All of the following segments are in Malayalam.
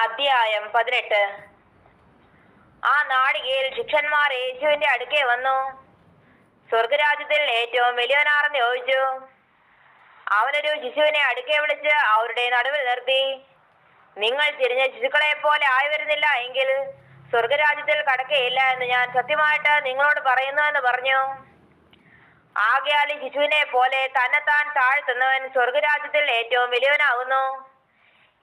അധ്യായം പതിനെട്ട്. ആ നാടികയിൽ ശിക്ഷന്മാർ യേശുവിന്റെ അടുക്കെ വന്നു. സ്വർഗരാജ്യത്തിൽ ഏറ്റവും വലിയവനാണെന്ന് ചോദിച്ചു. അവനൊരു ശിശുവിനെ അടുക്കെ വിളിച്ച് അവരുടെ നടുവിൽ നിർത്തി. നിങ്ങൾ തിരിഞ്ഞ ശിശുക്കളെ പോലെ ആയി വരുന്നില്ല എങ്കിൽ സ്വർഗരാജ്യത്തിൽ കടക്കയില്ല എന്ന് ഞാൻ സത്യമായിട്ട് നിങ്ങളോട് പറയുന്നു എന്ന് പറഞ്ഞു. ആകയാൽ ശിശുവിനെ പോലെ തന്നെത്താൻ താഴ്ത്തുന്നവൻ സ്വർഗരാജ്യത്തിൽ ഏറ്റവും വലിയവനാകുന്നു.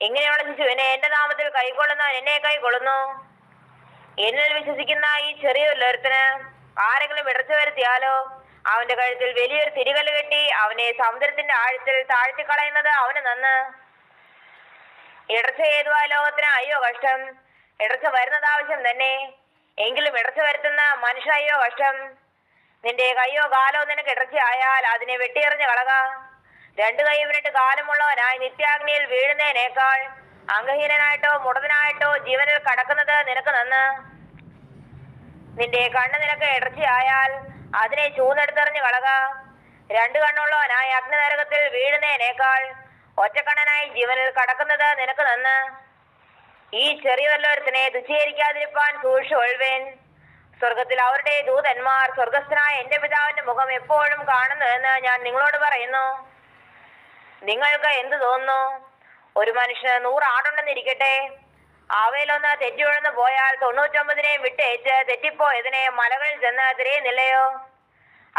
ഇങ്ങനെയുള്ള എന്നെ എന്റെ നാമത്തിൽ കൈക്കൊള്ളുന്നവൻ എന്നെ കൈക്കൊള്ളുന്നു? എന്നിൽ വിശ്വസിക്കുന്ന ഈ ചെറിയൊരുത്തന് ആരെങ്കിലും ഇടച്ചു വരുത്തിയാലോ? അവന്റെ കഴുത്തിൽ വലിയൊരു തിരികല്ല് കെട്ടി അവനെ സമുദ്രത്തിന്റെ ആഴത്തിൽ താഴ്ത്തി കളയുന്നത് അവന് നന്ന്. ഇടർച്ച ഏതുവാ ലോകത്തിന്? അയ്യോ കഷ്ടം. ഇടർച്ച വരുന്നത് ആവശ്യം തന്നെ. എങ്കിലും ഇടർച്ച വരുത്തുന്ന മനുഷ്യ അയ്യോ കഷ്ടം. നിന്റെ കയ്യോ കാലോ നിനക്ക് ഇടർച്ചയായാൽ അതിനെ വെട്ടിയെറിഞ്ഞ് കളക. രണ്ടു കൈയും രണ്ട് കാലമുള്ളവനായി നിത്യാഗ്നിയിൽ വീഴുന്നതിനേക്കാൾ അംഗഹീനനായിട്ടോ മുടനായിട്ടോ ജീവനിൽ കടക്കുന്നത് നിനക്ക് നന്ന്. നിന്റെ കണ്ണ് നിനക്ക് ഇടർച്ചയായാൽ അതിനെ ചൂന്നെടുത്തെറിഞ്ഞ് കളക രണ്ടു കണ്ണുള്ളവനായി അഗ്നിനരകത്തിൽ വീഴുന്നതിനേക്കാൾ ഒറ്റക്കണ്ണനായി ജീവനിൽ കടക്കുന്നത് നിനക്ക് നന്ന്. ഈ ചെറിയ വല്ലവരത്തിനെ തുച്ഛീകരിക്കാതിരിപ്പാൻ ഒഴിവേൻ സ്വർഗത്തിൽ അവരുടെ ദൂതന്മാർ സ്വർഗസ്ഥനായ എന്റെ പിതാവിന്റെ മുഖം എപ്പോഴും കാണുന്നു എന്ന് ഞാൻ നിങ്ങളോട് പറയുന്നു. നിങ്ങൾക്ക് എന്ത് തോന്നുന്നു? ഒരു മനുഷ്യന് നൂറ് ആടുണ്ടെന്നിരിക്കട്ടെ. അവയിലൊന്ന് തെറ്റിയൊഴന്ന് പോയാൽ തൊണ്ണൂറ്റൊമ്പതിനെയും വിട്ടേച്ച് തെറ്റിപ്പോയതിനെ മലകളിൽ ചെന്ന് തിരയുന്നില്ലയോ?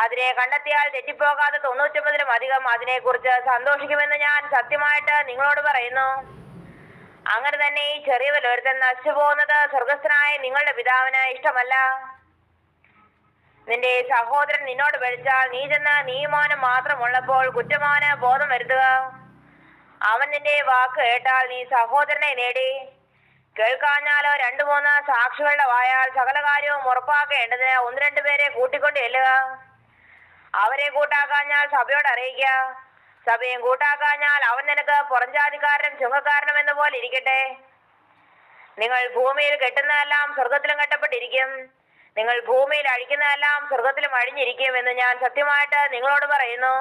അതിനെ കണ്ടെത്തിയാൽ തെറ്റിപ്പോകാതെ തൊണ്ണൂറ്റൊമ്പതിനും അധികം അതിനെക്കുറിച്ച് സന്തോഷിക്കുമെന്ന് ഞാൻ സത്യമായിട്ട് നിങ്ങളോട് പറയുന്നു. അങ്ങനെ തന്നെ ഈ ചെറിയ ഒരുത്തൻ നശിച്ചു പോകുന്നത് സ്വർഗസ്ഥനായ നിങ്ങളുടെ പിതാവിന് ഇഷ്ടമല്ല. നിന്റെ സഹോദരൻ നിന്നോട് വിളിച്ചാൽ നീ ചെന്ന നീമാനം മാത്രമുള്ളപ്പോൾ കുറ്റമാന ബോധം വരുത്തുക. അവൻ നിന്റെ വാക്ക് കേട്ടാൽ നീ സഹോദരനെ നേടി. കേൾക്കാഞ്ഞാലോ രണ്ടു മൂന്ന് സാക്ഷികളുടെ വായാൽ സകല കാര്യവും ഉറപ്പാക്കേണ്ടതിന് ഒന്ന് രണ്ടു പേരെ കൂട്ടിക്കൊണ്ട് ചെല്ലുക. അവരെ കൂട്ടാക്കാഞ്ഞാൽ സഭയോട് അറിയിക്കുക സഭയും കൂട്ടാക്കാഞ്ഞാൽ അവൻ നിനക്ക് പുറംജാതിക്കാരനും ചുങ്കക്കാരനും എന്ന പോലെ ഇരിക്കട്ടെ. നിങ്ങൾ ഭൂമിയിൽ കെട്ടുന്നതെല്ലാം സ്വർഗത്തിലും കെട്ടപ്പെട്ടിരിക്കും. നിങ്ങൾ ഭൂമിയിൽ അഴിക്കുന്നതെല്ലാം സ്വർഗത്തിലും അഴിഞ്ഞിരിക്കും എന്ന് ഞാൻ സത്യമായിട്ട് നിങ്ങളോട് പറയുന്നു.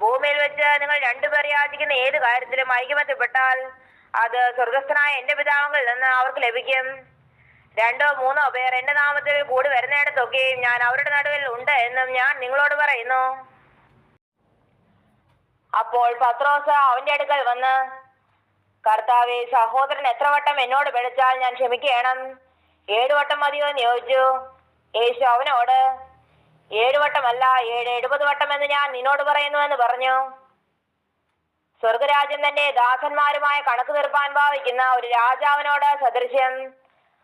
ഭൂമിയിൽ വെച്ച് നിങ്ങൾ രണ്ടുപേർ യാചിക്കുന്ന ഏത് കാര്യത്തിലും ഐക്യമത്യപ്പെട്ടാൽ അത് സ്വർഗസ്ഥനായ എന്റെ പിതാവുകളിൽ നിന്ന് അവർക്ക് ലഭിക്കും. രണ്ടോ മൂന്നോ പേർ എന്റെ നാമത്തിൽ കൂടി വരുന്നിടത്തൊക്കെയും ഞാൻ അവരുടെ നടുവിൽ ഉണ്ട് എന്നും ഞാൻ നിങ്ങളോട് പറയുന്നു. അപ്പോൾ പത്രോസ് അവന്റെ അടുക്കൽ വന്ന് കർത്താവെ സഹോദരൻ എത്ര വട്ടം എന്നോട് വിളിച്ചാൽ ഞാൻ ക്ഷമിക്കണം. ഏഴു വട്ടം മതിയോ എന്ന് ചോദിച്ചു. യേശു അവനോട് ഏഴു വട്ടമല്ല ഏഴ് എഴുപത് വട്ടം എന്ന് ഞാൻ നിന്നോട് പറയുന്നു എന്ന് പറഞ്ഞു. സ്വർഗരാജ്യം തന്നെ ദാസന്മാരുമായ കണക്ക് തീർപ്പാൻ ഭാവിക്കുന്ന ഒരു രാജാവിനോട് സദൃശ്യം.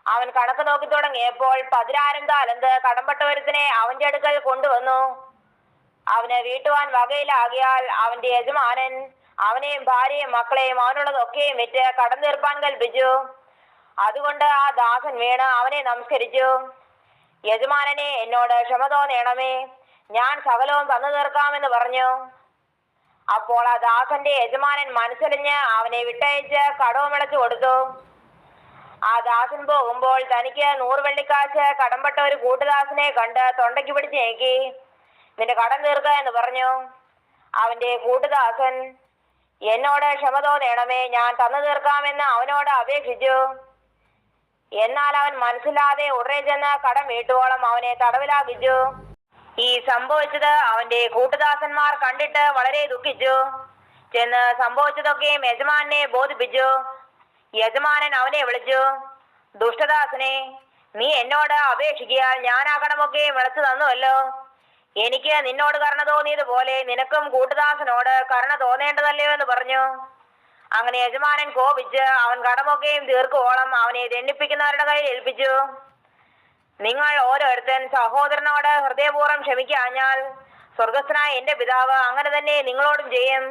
അവൻ കണക്ക് നോക്കി തുടങ്ങിയപ്പോൾ പതിനായിരം താലന്ത് കടമ്പട്ടവരത്തിനെ അവന്റെ അടുക്കൽ കൊണ്ടുവന്നു. അവന് വീട്ടുവാൻ വകയിലാകിയാൽ അവന്റെ യജമാനൻ അവനെയും ഭാര്യയും മക്കളെയും അവനുള്ളതൊക്കെയും വിറ്റ് കടം തീർപ്പാൻ കൽപ്പിച്ചു. അതുകൊണ്ട് ആ ദാസൻ വീണ് അവനെ നമസ്കരിച്ചു. യജമാനനെ എന്നോട് ക്ഷമ തോന്നേണമേ. ഞാൻ സകലവും തന്നു തീർക്കാമെന്ന് പറഞ്ഞു. അപ്പോൾ ആ ദാസന്റെ യജമാനൻ മനസ്സലിഞ്ഞ് അവനെ വിട്ടയച്ച് കടവും വിളച്ചു കൊടുത്തു. ആ ദാസൻ പോകുമ്പോൾ തനിക്ക് നൂറ് വെള്ളിക്കാശ് കടംപെട്ട ഒരു കൂട്ടുദാസനെ കണ്ട് തൊണ്ടയ്ക്ക് പിടിച്ച് നീക്കി നിന്റെ കടം തീർക്ക എന്ന് പറഞ്ഞു. അവന്റെ കൂട്ടുദാസൻ എന്നോട് ക്ഷമ തോന്നേണമേ. ഞാൻ തന്നു തീർക്കാമെന്ന് അവനോട് അപേക്ഷിച്ചു. എന്നാൽ അവൻ മനസ്സിലാതെ ഉടനെ ചെന്ന് കടം വീട്ടുവോളം അവനെ തടവിലാക്കിച്ചു ഈ സംഭവിച്ചത് അവന്റെ കൂട്ടുദാസന്മാർ കണ്ടിട്ട് വളരെ ദുഃഖിച്ചു. ചെന്ന് സംഭവിച്ചതൊക്കെയും യജമാനെ ബോധിപ്പിച്ചു. യജമാനൻ അവനെ വിളിച്ചു ദുഷ്ടദാസനെ നീ എന്നോട് ആ കടമൊക്കെയും വിളച്ചു തന്നുവല്ലോ. എനിക്ക് നിന്നോട് കരുണ തോന്നിയതുപോലെ നിനക്കും കൂട്ടുദാസനോട് കരുണ തോന്നേണ്ടതല്ലയോ? എന്ന് പറഞ്ഞു. അങ്ങനെ യജമാനൻ കോപിച്ച് അവൻ കടമൊക്കെയും തീർക്കുവോളം അവനെ ദണ്ഡിപ്പിക്കുന്നവരുടെ കയ്യിൽ ഏൽപ്പിച്ചു. നിങ്ങൾ ഓരോരുത്തൻ സഹോദരനോട് ഹൃദയപൂർവം ക്ഷമിക്കാഞ്ഞാൽ സ്വർഗസ്ഥനായ എന്റെ പിതാവ് അങ്ങനെ തന്നെ നിങ്ങളോടും ചെയ്യും.